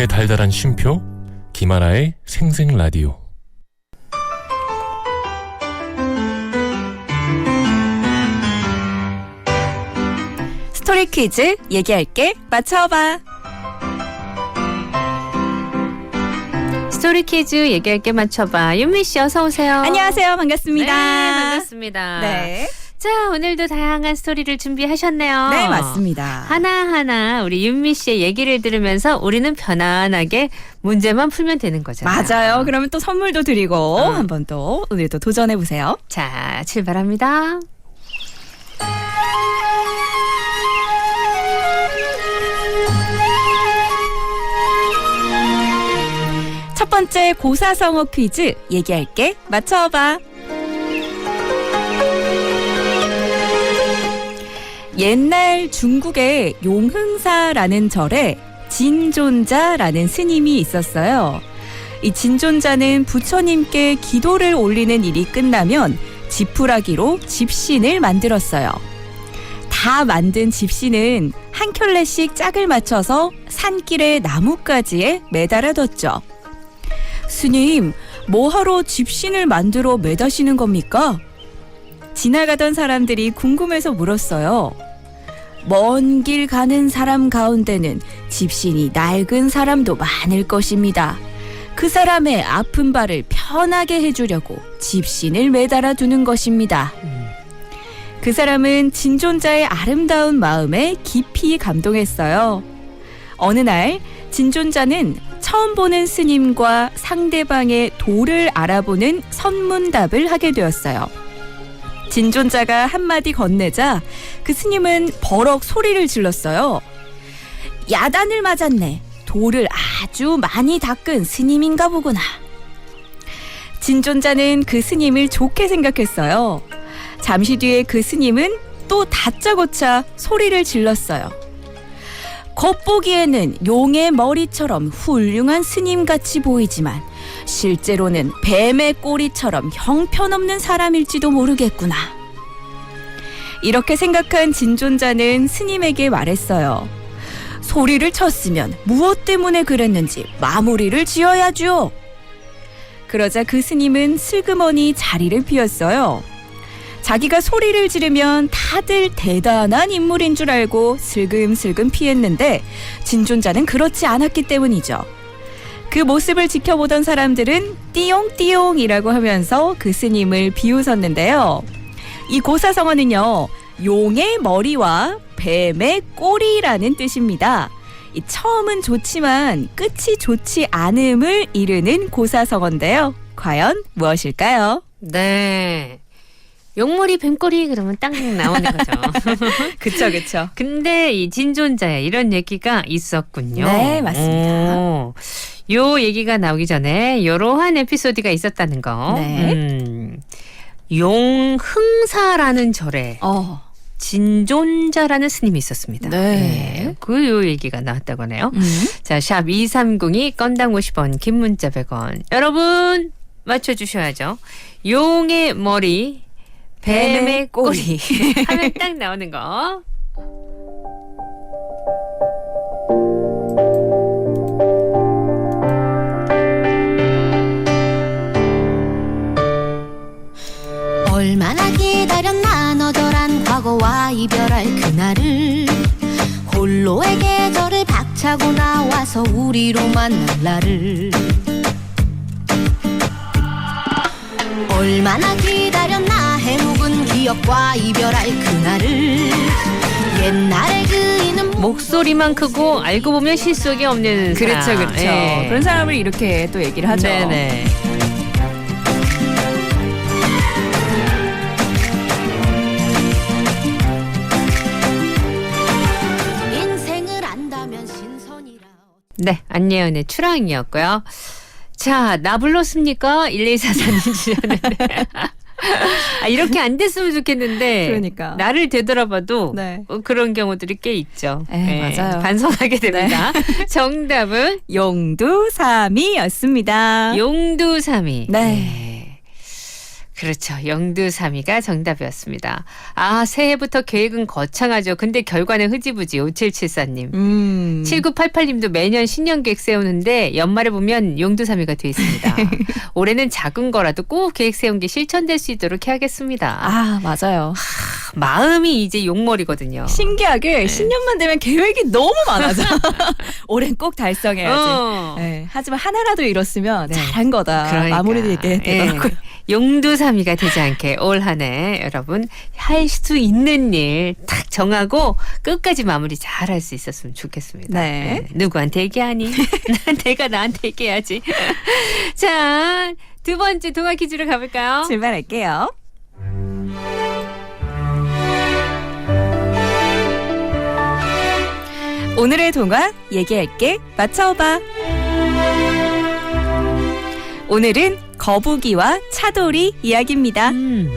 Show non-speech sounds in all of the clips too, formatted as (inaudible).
아침의 달달한 쉼표 김하나의 생생 라디오 스토리 퀴즈 얘기할게 맞춰봐. 스토리 퀴즈 얘기할 게 맞춰봐. 윤미 씨 어서 오세요. 안녕하세요. 반갑습니다. 네, 반갑습니다. 네. 자, 오늘도 다양한 스토리를 준비하셨네요. 네, 맞습니다. 하나하나 우리 윤미 씨의 얘기를 들으면서 우리는 편안하게 문제만 풀면 되는 거잖아요. 맞아요. 그러면 또 선물도 드리고 음. 한번 또 오늘도 도전해 보세요. 자, 출발합니다. 첫 번째 고사성어 퀴즈 얘기할게 맞춰봐. 옛날 중국의 용흥사라는 절에 진존자라는 스님이 있었어요. 이 진존자는 부처님께 기도를 올리는 일이 끝나면 지푸라기로 집신을 만들었어요. 다 만든 집신은 한 켤레씩 짝을 맞춰서 산길의 나뭇가지에 매달아뒀죠. 스님, 뭐하러 집신을 만들어 매다시는 겁니까? 지나가던 사람들이 궁금해서 물었어요. 먼 길 가는 사람 가운데는 집신이 낡은 사람도 많을 것입니다. 그 사람의 아픈 발을 편하게 해주려고 집신을 매달아 두는 것입니다. 그 사람은 진존자의 아름다운 마음에 깊이 감동했어요. 어느 날 진존자는 처음 보는 스님과 상대방의 도를 알아보는 선문답을 하게 되었어요. 진존자가 한마디 건네자 그 스님은 버럭 소리를 질렀어요. 야단을 맞았네. 돌을 아주 많이 닦은 스님인가 보구나. 진존자는 그 스님을 좋게 생각했어요. 잠시 뒤에 그 스님은 또 다짜고짜 소리를 질렀어요. 겉보기에는 용의 머리처럼 훌륭한 스님같이 보이지만 실제로는 뱀의 꼬리처럼 형편없는 사람일지도 모르겠구나. 이렇게 생각한 진존자는 스님에게 말했어요. 소리를 쳤으면 무엇 때문에 그랬는지 마무리를 지어야죠. 그러자 그 스님은 슬그머니 자리를 비웠어요. 자기가 소리를 지르면 다들 대단한 인물인 줄 알고 슬금슬금 피했는데 진존자는 그렇지 않았기 때문이죠. 그 모습을 지켜보던 사람들은 띠용띠용이라고 하면서 그 스님을 비웃었는데요. 이 고사성어는요, 용의 머리와 뱀의 꼬리라는 뜻입니다. 이 처음은 좋지만 끝이 좋지 않음을 이르는 고사성어인데요. 과연 무엇일까요? 네. 용머리 뱀꼬리 그러면 딱 나오는 거죠. (laughs) 그쵸, 그쵸. 근데 이 진존자의 이런 얘기가 있었군요. 네, 맞습니다. 오, 요 얘기가 나오기 전에 요러한 에피소드가 있었다는 거. 네. 음, 용흥사라는 절에 어. 진존자라는 스님이 있었습니다. 네. 그요 얘기가 나왔다고 하네요. 음. 자, 샵 2302 건당 50원, 긴 문자 100원. 여러분 맞춰 주셔야죠. 용의 머리, 뱀의 꼬리. (laughs) 하면 (laughs) 딱 나오는 거. 얼마나 기다렸나 너절한 과거와 이별할 그날을. 홀로의 계절을 박차고 나와서 우리로 만날 날을. 얼마나 기다렸나 해묵은 기억과 이별할 그날을 옛날의 그이는 목소리만 크고 알고 보면 실속이 없는 그렇죠, 사람. 그렇죠. 예. 그런 사람을 이렇게 또 얘기를 하죠. 네네. 인생을 안다면 신선이라 네, 안예은의 추랑이었고요. 자, 나 불렀습니까? 1244님 주셨는데. (laughs) 아, 이렇게 안 됐으면 좋겠는데. 그러니까. 나를 되돌아봐도 네. 어, 그런 경우들이 꽤 있죠. 에, 맞아요. 네. 반성하게 됩니다. (laughs) 정답은 용두삼이였습니다. 용두삼이. 네. 그렇죠. 영두삼이가 정답이었습니다. 아, 새해부터 계획은 거창하죠. 근데 결과는 흐지부지 5774님. 음. 7988님도 매년 신년 계획 세우는데 연말에 보면 용두삼이가 돼 있습니다. (laughs) 올해는 작은 거라도 꼭 계획 세운 게 실천될 수 있도록 해야겠습니다. 아, 맞아요. 마음이 이제 용머리거든요. 신기하게 신년만 되면 계획이 너무 많아져. (laughs) 올해는 꼭 달성해야지. 어. 네, 하지만 하나라도 이뤘으면 네. 잘한 거다. 그러니까. 마무리되게 되더라고요. 예. 용두삼이가 되지 않게 올 한 해 여러분 할 수 있는 일 딱 정하고 끝까지 마무리 잘 할 수 있었으면 좋겠습니다. 네. 누구한테 얘기하니? (laughs) 난 내가 나한테 얘기해야지. 자, 두 번째 동화 퀴즈로 가볼까요? 출발할게요. 오늘의 동화 얘기할게 맞춰봐. 오늘은 거북이와 차돌이 이야기입니다. 음.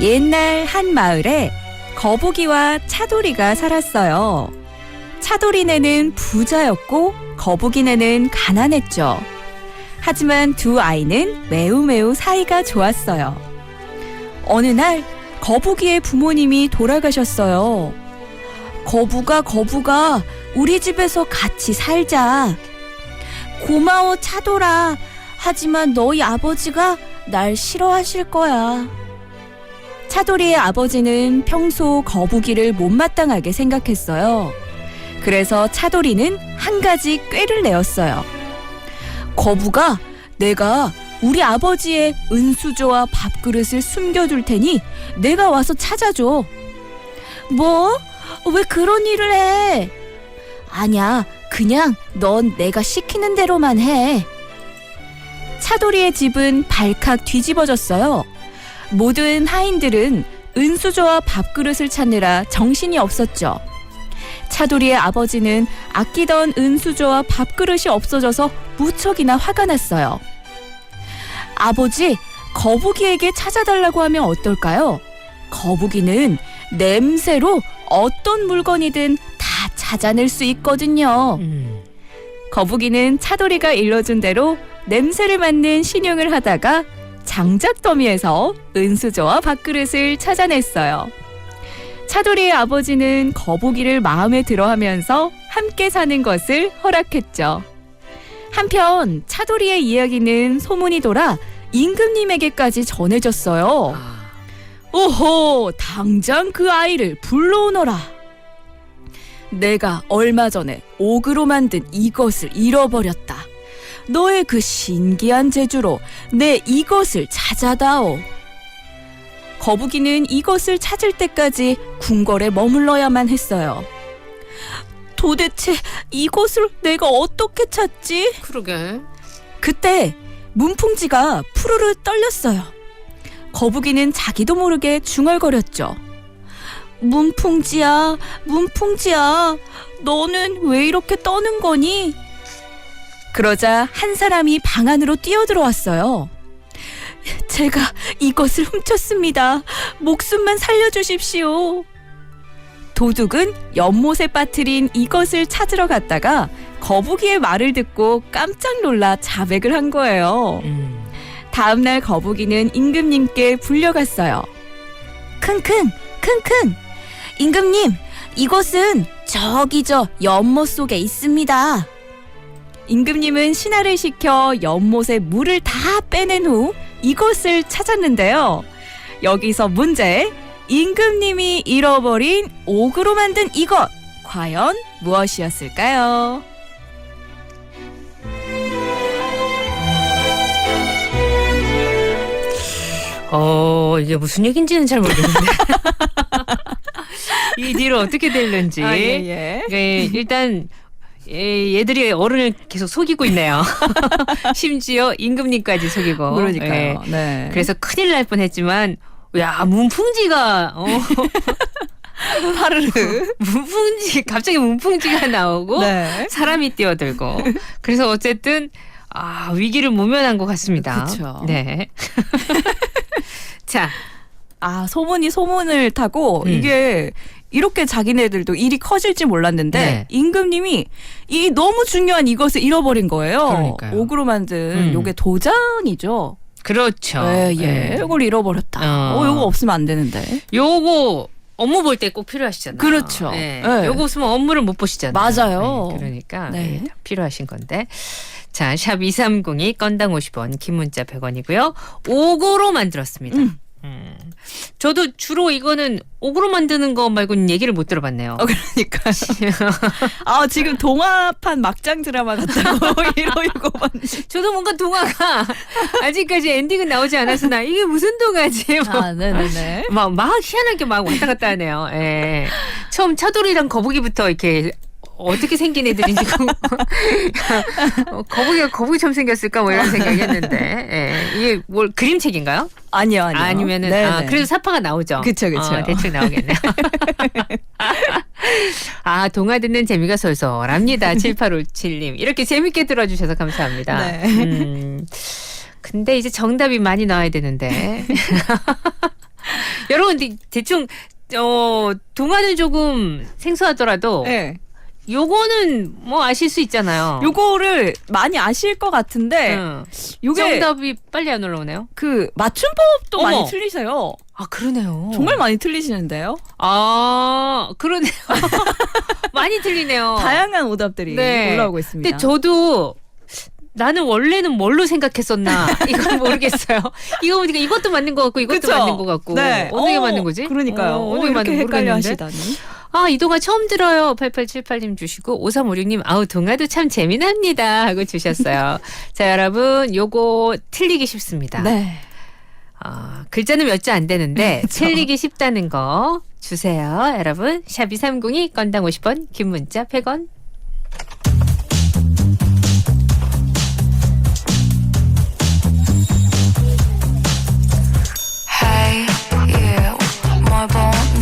옛날 한 마을에 거북이와 차돌이가 살았어요. 차돌이네는 부자였고 거북이네는 가난했죠. 하지만 두 아이는 매우 매우 사이가 좋았어요. 어느 날 거북이의 부모님이 돌아가셨어요. 거북아, 거북아, 우리 집에서 같이 살자. 고마워, 차돌아. 하지만 너희 아버지가 날 싫어하실 거야. 차돌이의 아버지는 평소 거북이를 못마땅하게 생각했어요. 그래서 차돌이는 한 가지 꾀를 내었어요. 거북아, 내가 우리 아버지의 은수저와 밥그릇을 숨겨둘 테니 내가 와서 찾아줘. 뭐? 왜 그런 일을 해? 아니야, 그냥 넌 내가 시키는 대로만 해. 차돌이의 집은 발칵 뒤집어졌어요. 모든 하인들은 은수저와 밥그릇을 찾느라 정신이 없었죠. 차돌이의 아버지는 아끼던 은수저와 밥그릇이 없어져서 무척이나 화가 났어요. 아버지, 거북이에게 찾아달라고 하면 어떨까요? 거북이는 냄새로 어떤 물건이든 다 찾아낼 수 있거든요. 음. 거북이는 차돌이가 일러준 대로 냄새를 맡는 신용을 하다가 장작 더미에서 은수저와 밥그릇을 찾아냈어요. 차돌이의 아버지는 거북이를 마음에 들어하면서 함께 사는 것을 허락했죠. 한편 차돌이의 이야기는 소문이 돌아 임금님에게까지 전해졌어요. 아. 오호, 당장 그 아이를 불러오너라. 내가 얼마 전에 옥으로 만든 이것을 잃어버렸다. 너의 그 신기한 재주로 내 이것을 찾아다오. 거북이는 이것을 찾을 때까지 궁궐에 머물러야만 했어요. 도대체 이것을 내가 어떻게 찾지? 그러게. 그때 문풍지가 푸르르 떨렸어요. 거북이는 자기도 모르게 중얼거렸죠. 문풍지야, 문풍지야, 너는 왜 이렇게 떠는 거니? 그러자 한 사람이 방 안으로 뛰어들어왔어요. 제가 이것을 훔쳤습니다. 목숨만 살려주십시오. 도둑은 연못에 빠뜨린 이것을 찾으러 갔다가 거북이의 말을 듣고 깜짝 놀라 자백을 한 거예요. 음. 다음날 거북이는 임금님께 불려갔어요. 킁킁, 킁킁. 임금님, 이것은 저기 저 연못 속에 있습니다. 임금님은 신하를 시켜 연못에 물을 다 빼낸 후 이것을 찾았는데요. 여기서 문제. 임금님이 잃어버린 옥으로 만든 이것. 과연 무엇이었을까요? 어, 이게 무슨 얘기인지는 잘 모르겠는데. (laughs) 이 뒤로 어떻게 될는지. 아, 예, 예. 예, 일단 예, 얘들이 어른을 계속 속이고 있네요. (laughs) 심지어 임금님까지 속이고. 그러니까요. 예. 네. 그래서 큰일 날 뻔했지만 야 문풍지가 어, (laughs) 파르르. (laughs) 문풍지 갑자기 문풍지가 나오고 네. 사람이 뛰어들고 그래서 어쨌든 아 위기를 모면한 것 같습니다. 그쵸. 네. 자, 아, 소문이 소문을 타고 음. 이게 이렇게 자기네들도 일이 커질지 몰랐는데 네. 임금님이 이 너무 중요한 이것을 잃어버린 거예요. 그러니까요. 옥으로 만든 음. 요게 도장이죠. 그렇죠. 예, 예. 네. 이걸 잃어버렸다. 어. 어, 요거 없으면 안 되는데. 요거 업무 볼 때 꼭 필요하시잖아요. 그렇죠. 예. 네. 요거 없으면 업무를 못 보시잖아요. 맞아요. 네, 그러니까 네. 예, 다 필요하신 건데. 자, 샵 2302 건당 50원, 긴 문자 100원이고요. 옥으로 만들었습니다. 음. 음. 저도 주로 이거는 옥으로 만드는 거 말고는 얘기를 못 들어봤네요. 어, 그러니까. (laughs) 아, 지금 동화판 막장 드라마 같다고 (laughs) 이러고 봤는데. 저도 뭔가 동화가 아직까지 엔딩은 나오지 않아서 나 이게 무슨 동화지? 뭐. 아, 네네네. 막, 막 희한하게 막 왔다 갔다 하네요. 예. 처음 차돌이랑 거북이부터 이렇게 어떻게 생긴 애들인지 그- (laughs) 어, 거북이가 거북이처럼 생겼을까 뭐 이런 생각했는데 예. 이게 뭘 그림책인가요? 아니요, 아니요. 아니면은 네네. 아 그래도 사파가 나오죠. 그쵸, 그쵸. 어, 대충 나오겠네요. (laughs) 아 동화 듣는 재미가 솔솔합니다. 7857님 이렇게 재밌게 들어주셔서 감사합니다. 네. 음, 근데 이제 정답이 많이 나와야 되는데 (laughs) 여러분 대충 어 동화는 조금 생소하더라도 네. 요거는 뭐 아실 수 있잖아요. 요거를 많이 아실 것 같은데 응. 요게 정답이 빨리 안 올라오네요. 그 맞춤법도 어머. 많이 틀리세요. 아 그러네요. 정말 많이 틀리시는데요. 아 그러네요. (laughs) 많이 틀리네요. 다양한 오답들이 어. 네. 올라오고 있습니다. 근데 저도 나는 원래는 뭘로 생각했었나 (laughs) 이건 모르겠어요. 이거 보니까 이것도 맞는 것 같고 이것도 그쵸? 맞는 것 같고 네. 어느 게 어, 맞는 거지? 그러니까요. 어, 어, 어느 게 이렇게 맞는 헷갈려 모르겠는데. 하시다니. 아, 이 동화 처음 들어요. 8878님 주시고 5356님 아우 동화도 참 재미납니다 하고 주셨어요. (laughs) 자, 여러분 요거 틀리기 쉽습니다. 네. 아, 글자는 몇 자 안 되는데 그쵸. 틀리기 쉽다는 거 주세요. 여러분 샵2302 건당 50원 긴 문자 100원 Hey you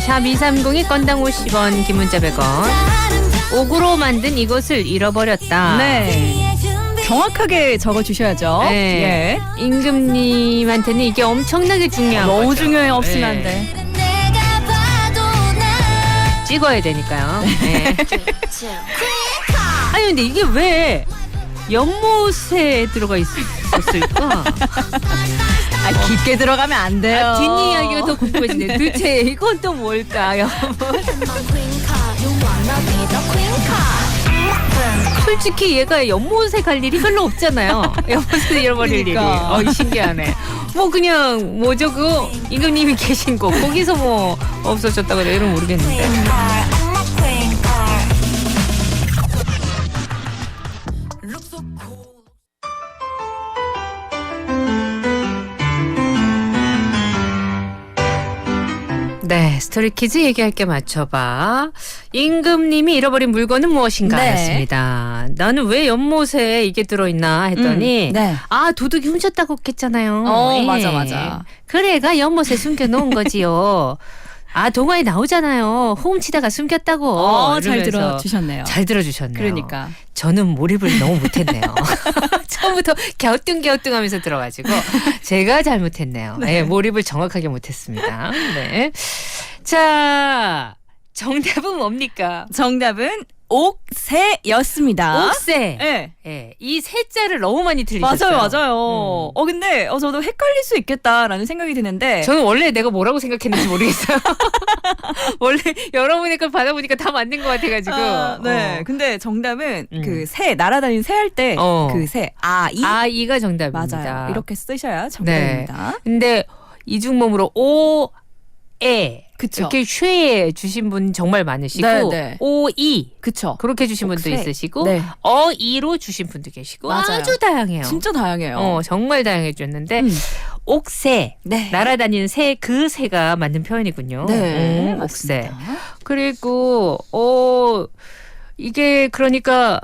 따라한다 자, 샵2302 건당 50원 긴 문자 100원 옥으로 만든 이것을 잃어버렸다. 네. 정확하게 적어 주셔야죠. 네. 예. 임금님한테는 이게 엄청나게 중요한 너무 거죠. 중요해 없으면 안 네. 돼. 내가 봐도 나 찍어야 되니까요. 네. (laughs) 아니 근데 이게 왜 연못에 들어가 있었을까? 아, 깊게 들어가면 안 돼요. 아, 뒷이야기가 더 궁금해지네. 도대체 이건 또 뭘까요? (laughs) 솔직히 얘가 연못에 갈 일이 별로 없잖아요. 연못에 잃어버릴 일이. 그러니까. 어, 신기하네. 뭐 그냥 뭐죠 그 임금님이 계신 곳 거기서 뭐 없어졌다고 이런 모르겠는데. 네, 스토리 퀴즈 얘기할 게 맞춰봐. 임금님이 잃어버린 물건은 무엇인가 네. 였습니다. 나는 왜 연못에 이게 들어있나 했더니 음, 네. 아 도둑이 훔쳤다고 했잖아요. 어, 예. 맞아, 맞아. 그래가 연못에 숨겨놓은 (laughs) 거지요. 아 동화에 나오잖아요. 훔치다가 숨겼다고. 어, 잘 들어주셨네요. 잘 들어주셨네요. 그러니까. 저는 몰입을 너무 못했네요. (laughs) 처음부터 갸우뚱갸우뚱하면서 들어가지고 제가 잘못했네요. 네. 몰입을 정확하게 못했습니다. 네. 자 정답은 뭡니까? 정답은 옥새였습니다. 옥새. 네. 예, 이 세자를 너무 많이 들리셨어요. 맞아요, 맞아요. 음. 어, 근데 어, 저도 헷갈릴 수 있겠다라는 생각이 드는데. 저는 원래 내가 뭐라고 생각했는지 모르겠어요. (laughs) 원래 여러분의 걸 받아보니까 다 맞는 것 같아가지고. 아, 네. 어. 근데 정답은 음. 그 새, 날아다니는 새 할 때 어. 그 새, 아, 이. 아, 이가 정답입니다. 맞아요. 이렇게 쓰셔야 정답입니다. 근데 이중몸으로 오, 에. 그쵸. 이렇게 쉐 주신 분 정말 많으시고 네, 네. 오, 이 그쵸. 그렇게 주신 분도. 있으시고 네. 어, 이로 주신 분도 계시고 맞아요. 아주 다양해요. 진짜 다양해요. 어, 정말 다양해 줬는데 음. 옥새 네. 날아다니는 새 그 새가 맞는 표현이군요. 네. 음, 옥새. 맞습니다. 그리고 어 이게 그러니까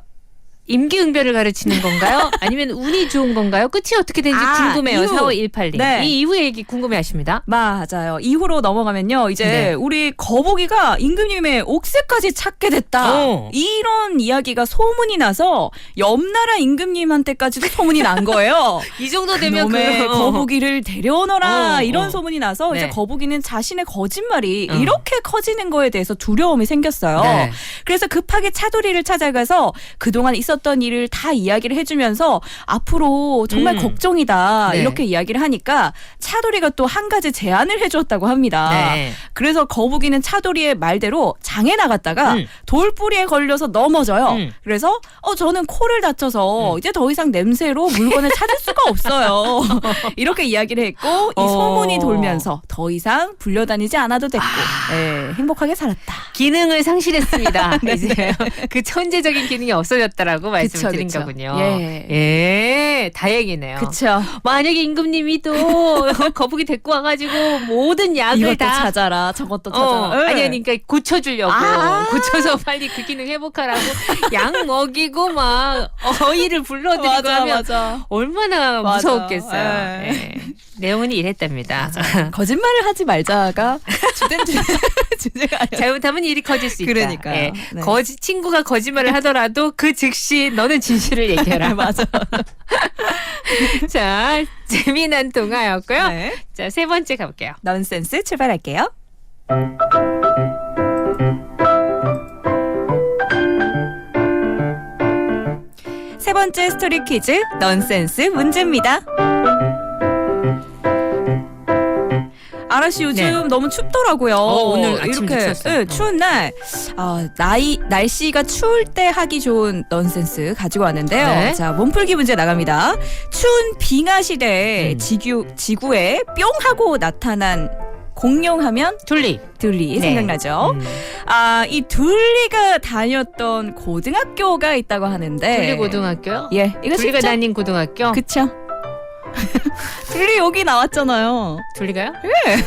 임기응변을 가르치는 건가요? (laughs) 아니면 운이 좋은 건가요? 끝이 어떻게 되는지 아, 궁금해요. 이후. 4518님. 네. 이 이후 얘기 궁금해 하십니다. 맞아요. 이후로 넘어가면요. 이제 네. 우리 거북이가 임금님의 옥새까지 찾게 됐다. 어. 이런 이야기가 소문이 나서 옆나라 임금님한테까지도 소문이 난 거예요. (laughs) 이 정도 되면 그 거북이를 데려오너라 어, 이런 어. 소문이 나서 네. 이제 거북이는 자신의 거짓말이 어. 이렇게 커지는 거에 대해서 두려움이 생겼어요. 네. 그래서 급하게 차돌이를 찾아가서 그동안 있었 던 일을 다 이야기를 해주면서 앞으로 정말 음. 걱정이다 네. 이렇게 이야기를 하니까 차돌이가 또 한 가지 제안을 해줬다고 합니다. 네. 그래서 거북이는 차돌이의 말대로 장에 나갔다가 음. 돌뿌리에 걸려서 넘어져요. 음. 그래서 어 저는 코를 다쳐서 음. 이제 더 이상 냄새로 물건을 찾을 수가 없어요. (laughs) 이렇게 이야기를 했고 이 어. 소문이 돌면서 더 이상 불려다니지 않아도 됐고 아. 예, 행복하게 살았다. 기능을 상실했습니다. (laughs) 이제 그 천재적인 기능이 없어졌다라고 말씀을 그쵸, 드린 그쵸. 거군요. 예. 예, 다행이네요. 그쵸. 만약에 임금님이 또 (laughs) 거북이 데리고 와가지고 모든 약을 이것도 다 찾아라 저것도 찾아라. 어, 예. 아니, 아니, 그러니까 고쳐주려고. 아. 고쳐서 빨리 그 기능 회복하라고 (laughs) 약 먹이고 막 어이를 불러드리고 맞아 하면 맞아. 얼마나 맞아. 무서웠겠어요. 예. 예. 내용은 이랬답니다. 거짓말을 하지 말자가 주된 주- (laughs) 주제가 아니라. 잘못하면 일이 커질 수 있다. 그러니까요. 예. 네. 거짓 친구가 거짓말을 하더라도 그 즉시 너는 진실을 얘기해라. (laughs) 맞아. (laughs) 자, 재미난 동화였고요. 네. 자, 세 번째 가볼게요. 넌센스 출발할게요. 세 번째 스토리 퀴즈 넌센스 문제입니다. 아라 씨 요즘 네. 너무 춥더라고요. 어, 오늘 아침 이렇게 추웠어요. 예, 추운 날 아, 나이 날씨가 추울 때 하기 좋은 넌센스 가지고 왔는데요. 네. 자 몸풀기 문제 나갑니다. 추운 빙하 시대에 음. 지구 지구에 뿅 하고 나타난 공룡하면 둘리. 둘리 네. 생각나죠? 음. 아 이 둘리가 다녔던 고등학교가 있다고 하는데 둘리 고등학교요? 예 이거 둘리가 쉽죠? 다닌 고등학교? 그쵸? (laughs) 둘리 여기 나왔잖아요. 둘리가요?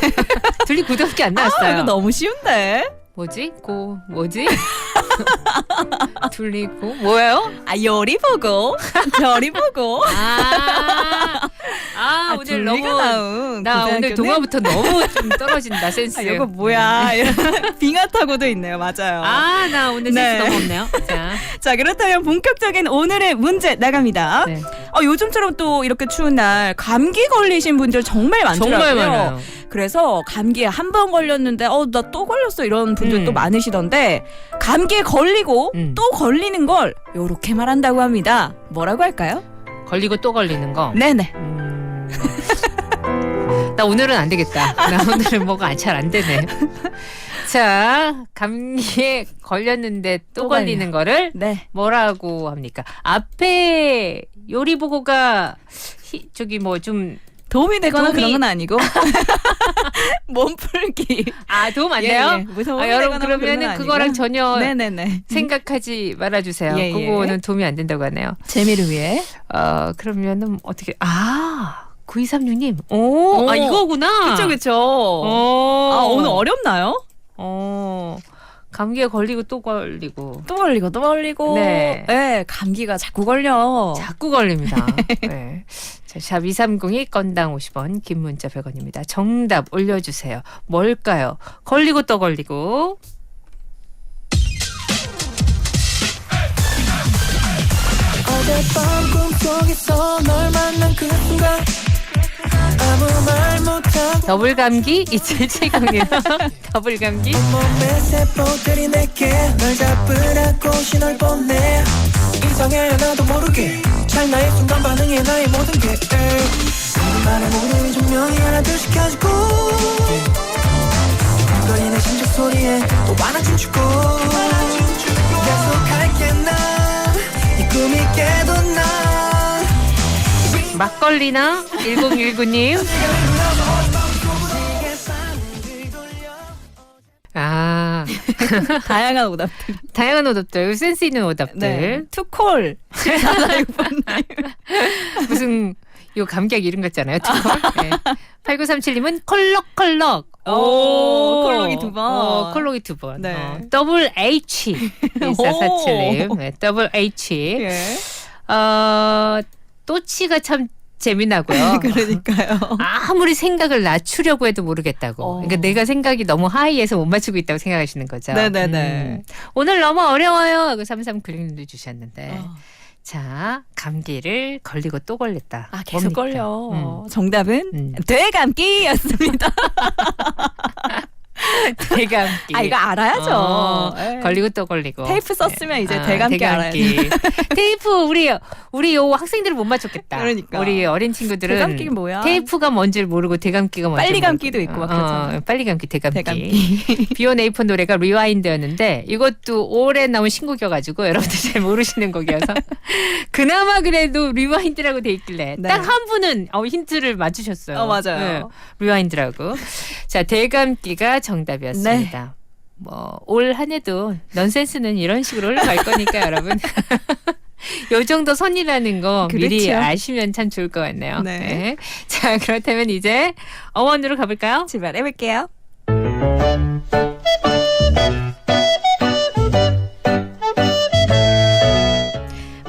(laughs) 둘리 고등학교 안 아, 나왔어요. 이거 너무 쉬운데. 뭐지? 고 뭐지? (laughs) 둘리고 뭐예요? 아 요리 보고 저리 보고. 아, 아, 오늘 둘리가 너무 나온 나 오늘 고등학교는? 동화부터 너무 좀 떨어진다 센스. 아, 이거 뭐야? (laughs) 이런 빙하 타고도 있네요. 맞아요. 아, 나 오늘 네. 센스 너무 없네요. 자, (laughs) 자 그렇다면 본격적인 오늘의 문제 나갑니다. 네. 어, 요즘처럼 또 이렇게 추운 날 감기 걸리신 분들 정말 많더라고요. 정말 많아요. 그래서 감기에 한 번 걸렸는데 어 나 또 걸렸어 이런 분들 음. 또 많으시던데 감기에 걸리고 음. 또 걸리는 걸 요렇게 말한다고 합니다. 뭐라고 할까요? 걸리고 또 걸리는 거. 네네. 음. (laughs) 나 오늘은 안 되겠다. 나 오늘은 뭐가 잘 안 되네. (laughs) 자, 감기에 걸렸는데 또, 또 걸리는 거를 네. 뭐라고 합니까? 앞에 요리 보고가 히- 저기 뭐 좀 도움이 되거나 도움이- 그런 건 아니고 (laughs) (laughs) 몸풀기. 아, 도움 안 예, 돼요? 예. 뭐 도움이 아, 여러분 그러면은. 그거랑 전혀 네네네. 생각하지 말아주세요. 예, 예. 그거는 도움이 안 된다고 하네요. 재미를 위해. 어, 그러면은 어떻게, 아, 9236님. 오, 오. 아, 이거구나. 그쵸 그쵸. 어. 아 오늘 어렵나요? 어, 감기에 걸리고 또 걸리고. 또 걸리고 또 걸리고. 네. 네, 감기가 자꾸 걸려. 자꾸 걸립니다. (laughs) 네. 자, 샵 2302 건당 50원, 긴 문자 100원입니다. 정답 올려주세요. 뭘까요? 걸리고 또 걸리고. 어젯밤 꿈속에서 널 만난 그 순간 더블 감기 2770님. (laughs) 더블 감기. 난네 꿈이 깨도 난 막걸리나 1019님. 아, (laughs) 다양한 오답들. 다양한 오답들, 센스 있는 오답들. 네. 투콜. 7446번. (laughs) 무슨 요 감기약 이름 같잖아요. 투콜. 네. 8937님은 컬럭컬럭. 오, 콜록이 두 번. 어, 콜록이 두 번. 네. 어, 더블 H. (laughs) 1447님. 네, 더블 H. 예. 어, 또치가 참 재미나고요. (laughs) 그러니까요. 아무리 생각을 낮추려고 해도 모르겠다고. 어. 그러니까 내가 생각이 너무 하이해서 못 맞추고 있다고 생각하시는 거죠. 네네네. 음. 오늘 너무 어려워요. 하고 3396님도 주셨는데. 어. 자, 감기를 걸리고 또 걸렸다. 아, 계속 뭡니까? 걸려. 음. 정답은 음. 되감기였습니다. (laughs) (laughs) 대감기. 아, 이거 알아야죠. 어, 예. 걸리고 또 걸리고. 테이프 썼으면 이제 아, 대감기 알아야 (laughs) 테이프 우리 우리 요 학생들은 못 맞췄겠다. 그러니까. 우리 어린 친구들은 대감기가 뭐야? 테이프가 뭔지를 모르고 대감기가 뭔지 빨리 모르고. 감기도 있고 막 그렇잖아요. 어, 빨리 감기 대감기. 대감기. (laughs) 비온 에이폰 노래가 리와인드였는데 이것도 올해 나온 신곡이어가지고 여러분들 잘 모르시는 곡이어서 그나마 그래도 리와인드라고 돼 있길래 네. 딱한 분은 어, 힌트를 맞추셨어요. 어, 맞아요. 네, 리와인드라고. 자 대감기가 정 답이었습니다. 네. 뭐올 한해도 넌센스는 이런 식으로 올라갈 거니까 여러분. (laughs) 요 정도 선이라는 거 미리 그렇죠. 아시면 참 좋을 것 같네요. 네. 자 그렇다면 이제 어원으로 가볼까요? 출발해 볼게요.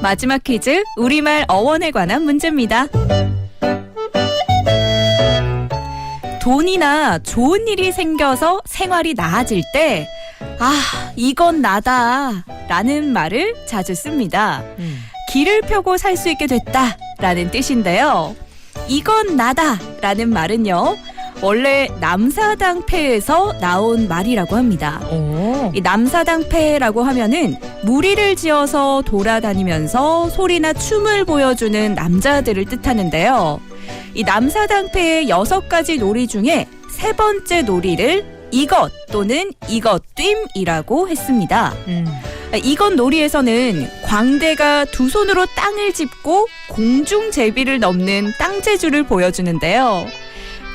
마지막 퀴즈 우리말 어원에 관한 문제입니다. 돈이나 좋은 일이 생겨서 생활이 나아질 때, 아, 이건 나다. 라는 말을 자주 씁니다. 음. 길을 펴고 살 수 있게 됐다. 라는 뜻인데요. 이건 나다. 라는 말은요. 원래 남사당패에서 나온 말이라고 합니다. 오. 이 남사당패라고 하면은 무리를 지어서 돌아다니면서 소리나 춤을 보여주는 남자들을 뜻하는데요. 이 남사당패의 여섯 가지 놀이 중에 세 번째 놀이를 이것 또는 이것됨이라고 했습니다. 음. 이것 놀이에서는 광대가 두 손으로 땅을 짚고 공중 제비를 넘는 땅제주를 보여주는데요.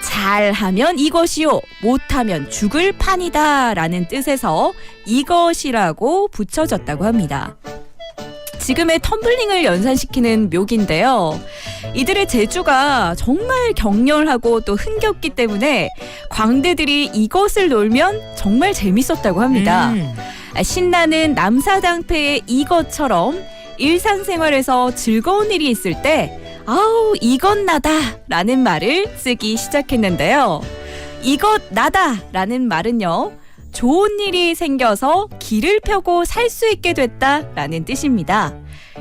잘하면 이것이요, 못하면 죽을 판이다 라는 뜻에서 이것이라고 붙여졌다고 합니다. 지금의 텀블링을 연상시키는 묘기인데요. 이들의 재주가 정말 격렬하고 또 흥겹기 때문에 광대들이 이것을 놀면 정말 재밌었다고 합니다. 음. 아, 신나는 남사당패의 이것처럼 일상생활에서 즐거운 일이 있을 때 아우 이것 나다 라는 말을 쓰기 시작했는데요. 이것 나다 라는 말은요. 좋은 일이 생겨서 길을 펴고 살 수 있게 됐다 라는 뜻입니다.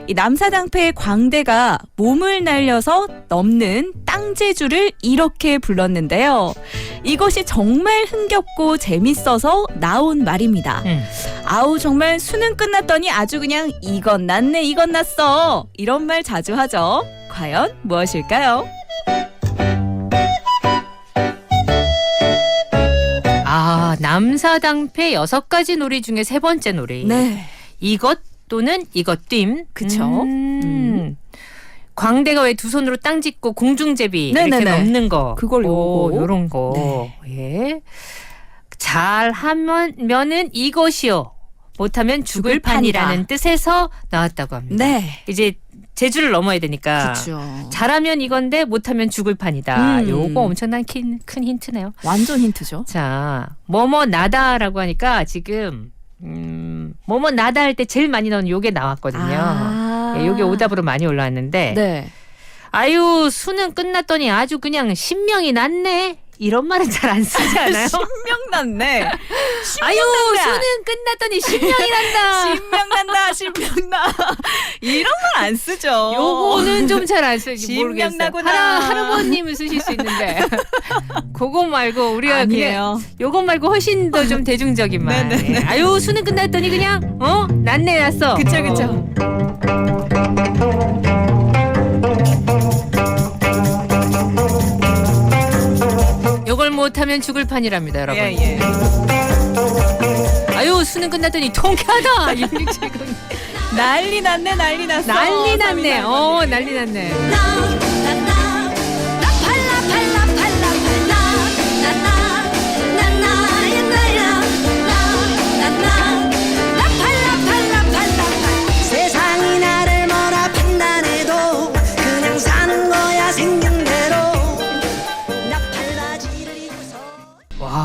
이 남사당패의 광대가 몸을 날려서 넘는 땅제주를 이렇게 불렀는데요. 이것이 정말 흥겹고 재밌어서 나온 말입니다. 음. 아우 정말 수능 끝났더니 아주 그냥 이건 났네 이건 났어 이런 말 자주 하죠. 과연 무엇일까요? 아 남사당패 여섯 가지 놀이 중에 세 번째 놀이. 네. 이것 또는 이것됨. 그쵸. 음. 음. 광대가 왜 두 손으로 땅 짚고 공중제비 이렇게 네네네. 넘는 거. 그걸 오, 요거. 요런 거. 예. 잘 하면은 이것이요. 못하면 죽을 죽을 판이다. 판이라는 뜻에서 나왔다고 합니다. 네. 이제 제주를 넘어야 되니까. 그렇죠. 잘하면 이건데 못하면 죽을 판이다. 음. 요거 엄청난 큰, 큰 힌트네요. 완전 힌트죠. 자, 뭐뭐 나다라고 하니까 지금 음, 뭐뭐 나다 할 때 제일 많이 나오는 요게 나왔거든요. 아. 예, 요게 오답으로 많이 올라왔는데 네. 아유 수능 끝났더니 아주 그냥 신명이 났네. 이런 말은 잘 안 쓰지 않아요? 신명 났네. 아유 수능 끝났더니 신명이 난다. (laughs) 신명 난다. 신명 나. 이런 말 안 쓰죠. 요거는 좀 잘 안 쓰지 신명 모르겠어요. 나구나. 하나 할아버님은 쓰실 수 있는데 (laughs) 그거 말고 우리가 그냥 아니에요. 요것 말고 훨씬 더 좀 대중적인 말. 네네네. 예. 아유 수능 끝났더니 그냥 어 났네 났어. 그쵸 그쵸. 요 못하면 죽을 판이랍니다, 여러분. 예 예. 아유 수능 끝났더니 통쾌하다. (laughs) 6670. 난리 났네 난리 났어. 난리 났네. 어 난리 났네.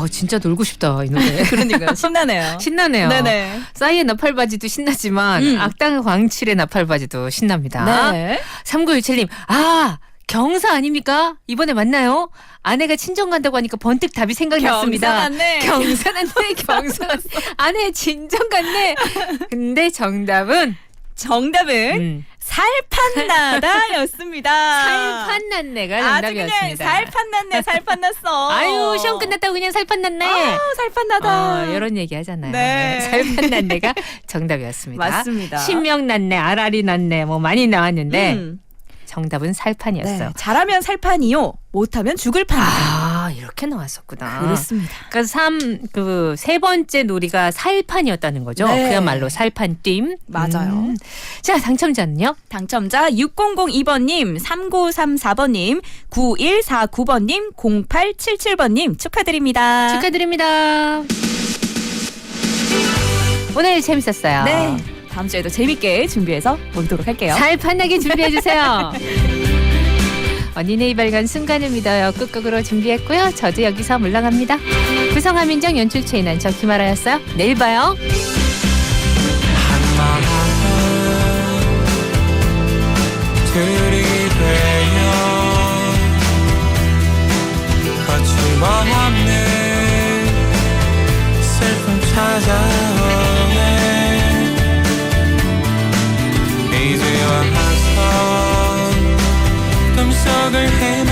아 진짜 놀고 싶다 이 노래. (laughs) 그러니까 신나네요. 신나네요. 네네. 싸이의 나팔바지도 신나지만 음. 악당 광칠의 나팔바지도 신납니다. 네. 3917님, 아, 경사 아닙니까? 이번에 만나요? 아내가 친정 간다고 하니까 번뜩 답이 생각났습니다. 경사났네. 경사 났네, 경사. (laughs) 아내 진정 갔네. 근데 정답은, 정답은 음, 살판나다였습니다. 살판 났네가 아주 그냥 정답이었습니다. 살판났네, 살판났어. (laughs) 아유, 시험 끝났다고 그냥 살판 났네. 아유, 살판나다. 어, 이런 얘기 하잖아요. 네. 살판 났네가 (laughs) 정답이었습니다. 맞습니다. 신명 났네, 아라리 났네, 뭐 많이 나왔는데 음. 정답은 살판이었어. 네. 잘하면 살판이요, 못하면 죽을 판이다. 아, 이렇게 나왔었구나. 그렇습니다. 그러니까 삼그세 번째 놀이가 살판이었다는 거죠. 네. 그야말로 살판 띵. 맞아요. 음. 자, 당첨자는요? 당첨자 6002번님, 3934번님, 9149번님, 0877번님 축하드립니다. 축하드립니다. 오늘 재밌었어요. 네. 다음 주에도 재밌게 준비해서 보도록 할게요. 살판나게 준비해 주세요. (laughs) 언니네 발간 순간을 믿어요. 끝곡으로 준비했고요. 저도 여기서 물러갑니다. 구성함 민정 연출 최인한 저 김아라였어요. 내일 봐요. 거침없는 other hand